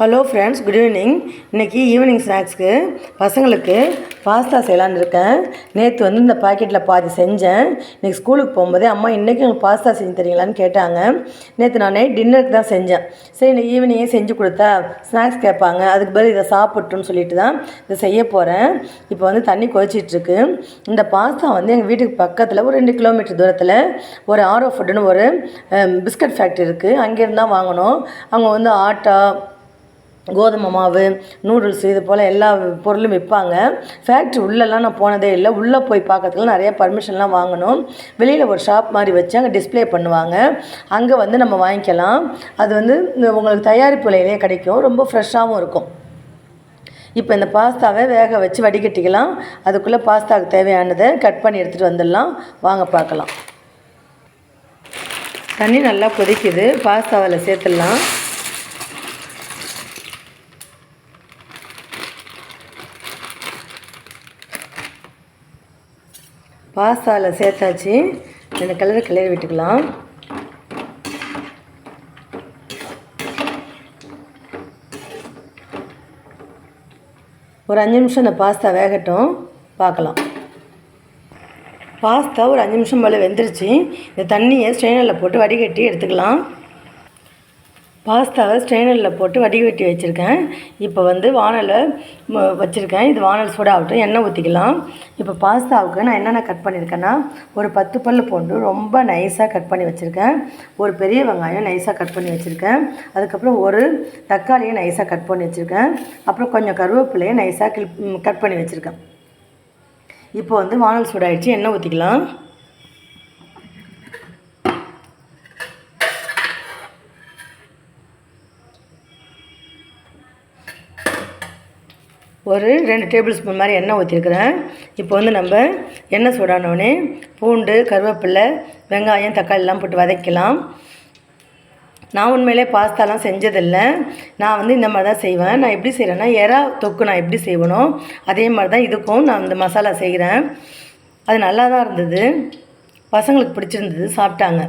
Hello friends good evening இன்றைக்கி evening ஸ்நாக்ஸ்க்கு பசங்களுக்கு பாஸ்தா செய்யலான்னு இருக்கேன். நேற்று வந்து இந்த பாக்கெட்டில் பாதி செஞ்சேன். இன்றைக்கி ஸ்கூலுக்கு போகும்போதே அம்மா இன்றைக்கி எனக்கு பாஸ்தா செஞ்சு தரீங்களான்னு கேட்டாங்க. நேற்று நான் நைட் டின்னருக்கு தான் செஞ்சேன். சரி இன்னைக்கு ஈவினிங்கே செஞ்சு கொடுத்தா ஸ்நாக்ஸ் கேட்பாங்க. அதுக்கு பதில் இதை சாப்பிட்டுன்னு சொல்லிட்டு தான் இதை செய்ய போகிறேன் இப்போ வந்து தண்ணி கொதிச்சிட்ருக்கு இந்த பாஸ்தா வந்து எங்கள் வீட்டுக்கு பக்கத்தில் ஒரு ரெண்டு கிலோமீட்டர் தூரத்தில் ஒரு ஆரோ ஃபுட்டுன்னு ஒரு பிஸ்கட் ஃபேக்ட்ரி இருக்குது அங்கேருந்து தான் வாங்கணும். அவங்க வந்து ஆட்டா கோதுமை மாவு நூடுல்ஸ் இது போல் எல்லா பொருளும் விற்பாங்க. ஃபேக்ட்ரி உள்ளெல்லாம் நான் போனதே இல்லை. உள்ளே போய் பார்க்கறதுக்குலாம் நிறைய பர்மிஷன்லாம் வாங்கணும். வெளியில் ஒரு ஷாப் மாதிரி வச்சு அங்கே டிஸ்ப்ளே பண்ணுவாங்க. அங்கே வந்து நம்ம வாங்கிக்கலாம். அது வந்து இந்த உங்களுக்கு தயாரிப்பு விலையிலே கிடைக்கும். ரொம்ப ஃப்ரெஷ்ஷாகவும் இருக்கும். இப்போ இந்த பாஸ்தாவை வேக வச்சு வடிகட்டிக்கலாம். அதுக்குள்ளே பாஸ்தாவுக்கு தேவையானதை கட் பண்ணி எடுத்துகிட்டு வந்துடலாம். வாங்க பார்க்கலாம். தண்ணி நல்லா கொதிக்குது. பாஸ்தாவில் சேர்த்துடலாம். பாஸ்தாவில் சேர்த்தாச்சு. இந்த கலரை கிளறி விட்டுக்கலாம். ஒரு அஞ்சு நிமிஷம் இந்த பாஸ்தா வேகட்டும். பார்க்கலாம். பாஸ்தா ஒரு அஞ்சு நிமிஷம் போல் வெந்துருச்சு. இந்த தண்ணியை ஸ்ட்ரெயினரில் போட்டு வடிகட்டி எடுத்துக்கலாம். பாஸ்தாவை ஸ்ட்ரெயினரில் போட்டு வடிகட்டி வச்சுருக்கேன். இப்போ வந்து வானலை வச்சுருக்கேன். இது வானல் சூடாகட்டும். எண்ணெய் ஊற்றிக்கலாம் இப்போ பாஸ்தாவுக்கு நான் என்னென்ன கட் பண்ணியிருக்கேன்னா ஒரு பத்து பல் பூண்டு ரொம்ப நைஸாக கட் பண்ணி வச்சுருக்கேன். ஒரு பெரிய வெங்காயம் நைஸாக கட் பண்ணி வச்சுருக்கேன். அதுக்கப்புறம் ஒரு தக்காளியை நைஸாக கட் பண்ணி வச்சுருக்கேன். அப்புறம் கொஞ்சம் கருவேப்பிலையை நைஸாக கட் பண்ணி வச்சுருக்கேன். இப்போ வந்து வானல் சூடாகிடுச்சு எண்ணெய் ஊற்றிக்கலாம் ஒரு ரெண்டு டேபிள் ஸ்பூன் மாதிரி எண்ணெய் ஊற்றிருக்கிறேன் இப்போ வந்து நம்ம எண்ணெய் சூடானோடனே பூண்டு கருவேப்பிலை வெங்காயம் தக்காளிலாம் போட்டு வதக்கலாம். நான் உண்மையிலே பாஸ்தாலாம் செஞ்சதில்லை. நான் வந்து இந்த மாதிரி தான் செய்வேன். நான் எப்படி செய்கிறேன்னா எறா தொக்கு நான் எப்படி செய்வனோ அதே மாதிரி தான் இதுக்கும் நான் இந்த மசாலா செய்கிறேன் அது நல்லா தான் இருந்தது. பசங்களுக்கு பிடிச்சிருந்தது சாப்பிட்டாங்க.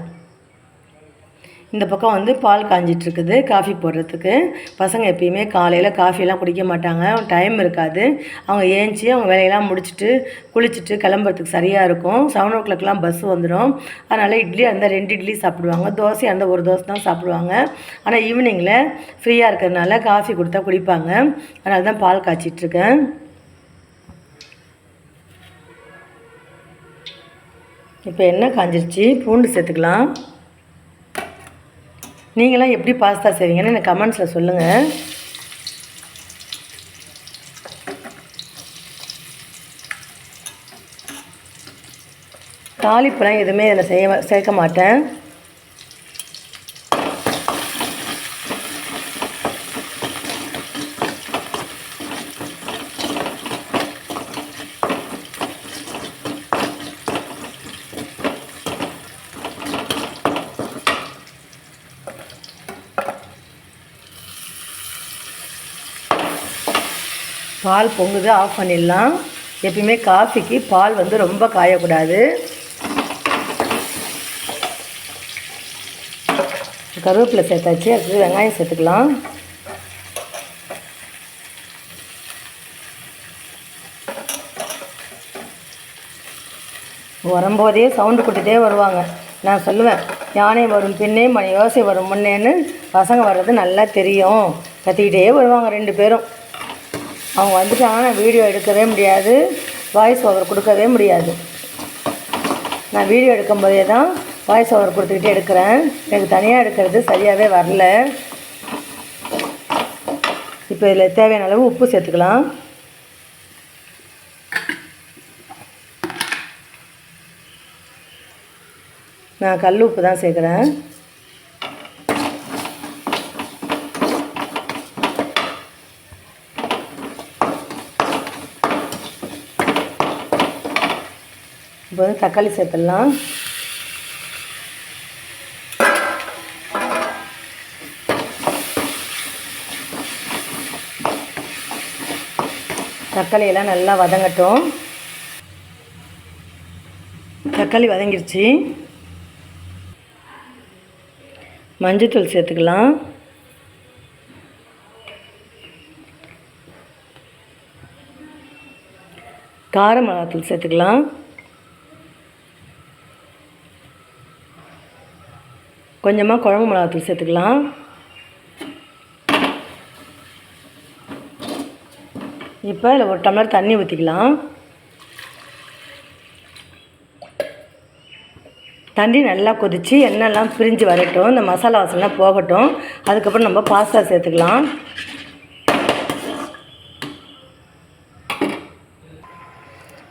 இந்த பக்கம் வந்து பால் காஞ்சிட்ருக்குது காஃபி போடுறதுக்கு. பசங்க எப்பயுமே காலையில் காஃபியெல்லாம் குடிக்க மாட்டாங்க டைம் இருக்காது. அவங்க ஏஞ்சி அவங்க வேலையெல்லாம் முடிச்சுட்டு குளிச்சுட்டு கிளம்புறதுக்கு சரியாக இருக்கும். செவன் ஓ கிளாக்லாம் பஸ் வந்துடும் அதனால் இட்லி அந்த ரெண்டு இட்லி சாப்பிடுவாங்க. தோசை அந்த ஒரு தோசை தான் சாப்பிடுவாங்க. ஆனால் ஈவினிங்கில் ஃப்ரீயாக இருக்கிறதுனால காஃபி கொடுத்தா குடிப்பாங்க. அதனால தான் பால் காய்ச்சிட்ருக்கேன். இப்போ என்ன காஞ்சிருச்சு? பூண்டு சேர்த்துக்கலாம். நீங்களாம் எப்படி பாஸ்தா செய்வீங்கன்னு எனக்கு கமெண்ட்ஸில் சொல்லுங்கள் தாளிப்புலாம் எதுவுமே இதில் செய்ய சேர்க்க மாட்டேன். பால் பொங்குது ஆஃப் பண்ணிடலாம். எப்பயுமே காஃபிக்கு பால் வந்து ரொம்ப காயக்கூடாது. கருவேப்பிலை சேர்த்தாச்சு. அடுத்தது வெங்காயம் சேர்த்துக்கலாம். வரும்போதே சவுண்டு கொடுத்துட்டே வருவாங்க. நான் சொல்லுவேன் யானை வரும் பின்னே மணி யோசை வரும் முன்னேன்னு பசங்க வர்றது நல்லா தெரியும். கத்திக்கிட்டே வருவாங்க ரெண்டு பேரும். அவங்க வந்துட்டாங்கன்னா நான் வீடியோ எடுக்கவே முடியாது. வாய்ஸ் ஓவர் கொடுக்கவே முடியாது. நான் வீடியோ எடுக்கும்போதே தான் வாய்ஸ் ஓவர் கொடுத்துக்கிட்டே எடுக்கிறேன். எனக்கு தனியாக எடுக்கிறது சரியாகவே வரல. இப்போ இதில் தேவையான அளவு உப்பு சேர்த்துக்கலாம். நான் கல் உப்பு தான் சேர்க்குறேன். இப்போ வந்து தக்காளி சேர்த்துடலாம். தக்காளியெல்லாம் நல்லா வதங்கட்டும். தக்காளி வதங்கிருச்சு. மஞ்சத்தூள் சேர்த்துக்கலாம். கார மிளகாத்தூள் சேர்த்துக்கலாம். கொஞ்சமாக குழம்பு மிளகாத்தூள் சேர்த்துக்கலாம். இப்போ இதில் ஒரு டம்ளர் தண்ணி ஊற்றிக்கலாம் தண்ணி நல்லா கொதித்து எண்ணெய்லாம் பிரிஞ்சு வரட்டும். இந்த மசாலா வாசனைலாம் போகட்டும். அதுக்கப்புறம் நம்ம பாஸ்தா சேர்த்துக்கலாம்.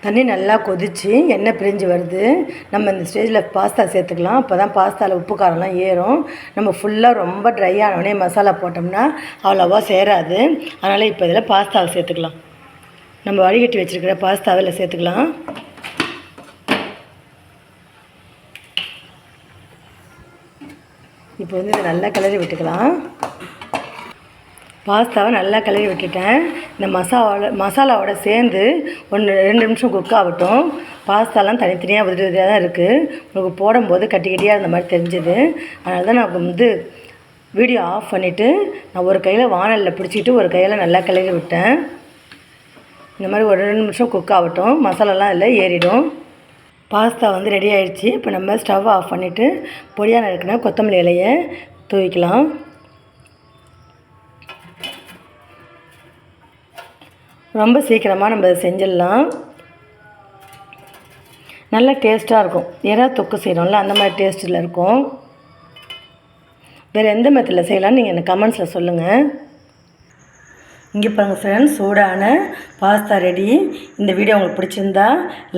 தண்ணி நல்லா கொதித்து எண்ணெய் பிரிஞ்சு வருது. நம்ம இந்த ஸ்டேஜில் பாஸ்தா சேர்த்துக்கலாம். அப்போ தான் பாஸ்தாவில் உப்பு காரம்லாம் ஏறும். நம்ம ஃபுல்லாக ரொம்ப ட்ரை ஆனவுடனே மசாலா போட்டோம்னா அவ்வளோவா சேராது. அதனால் இப்போ இதில் பாஸ்தாவை சேர்த்துக்கலாம். நம்ம வடிகட்டி வச்சுருக்கிற பாஸ்தாவில் சேர்த்துக்கலாம். இப்போ வந்து இதை நல்லா கிளறி விட்டுக்கலாம். பாஸ்தாவை நல்லா கிளறி விட்டுட்டேன். இந்த மசாலோட மசாலாவோட சேர்ந்து ஒன்று ரெண்டு நிமிஷம் குக் ஆகட்டும். பாஸ்தாலாம் தனித்தனியாக உதிரி உதிரியாக தான் இருக்குது உங்களுக்கு போடும்போது கட்டி கட்டியாக இருந்த மாதிரி தெரிஞ்சுது. அதனால தான் நான் வந்து வீடியோ ஆஃப் பண்ணிவிட்டு நான் ஒரு கையில் வானலில் பிடிச்சிட்டு ஒரு கையில் நல்லா கிளறி விட்டேன். இந்த மாதிரி ஒரு ரெண்டு நிமிஷம் குக் ஆகட்டும். மசாலாலாம் இல்லை ஏறிடும். பாஸ்தா வந்து ரெடி ஆகிடுச்சி இப்போ நம்ம ஸ்டவ் ஆஃப் பண்ணிவிட்டு பொடியாக நறுக்கினா கொத்தமல்லி இலையை தூவிக்கலாம். ரொம்ப சீக்கிரமாக நம்ம இதை செஞ்சிடலாம். நல்ல டேஸ்ட்டாக இருக்கும். எறா தொக்கு செய்கிறோம்ல அந்த மாதிரி டேஸ்ட்டில் இருக்கும். வேறு எந்த மெத்தடில் செய்யலாம்னு நீங்கள் எனக்கு கமெண்ட்ஸில் சொல்லுங்கள் இங்கே பாருங்கள் ஃப்ரெண்ட்ஸ் சூடான பாஸ்தா ரெடி இந்த வீடியோ உங்களுக்கு பிடிச்சிருந்தா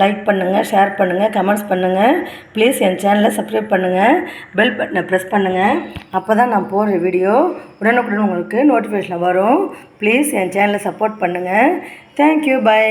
லைக் பண்ணுங்கள் ஷேர் பண்ணுங்கள் கமெண்ட்ஸ் பண்ணுங்கள் ப்ளீஸ் என் சேனலை சப்ஸ்கிரைப் பண்ணுங்கள் பெல் பட்டனை ப்ரெஸ் பண்ணுங்கள் அப்போ தான் நான் போடுற வீடியோ உடனுக்குடன் உங்களுக்கு நோட்டிஃபிகேஷன் வரும். ப்ளீஸ் என் சேனலை சப்போர்ட் பண்ணுங்கள் தேங்க்யூ பை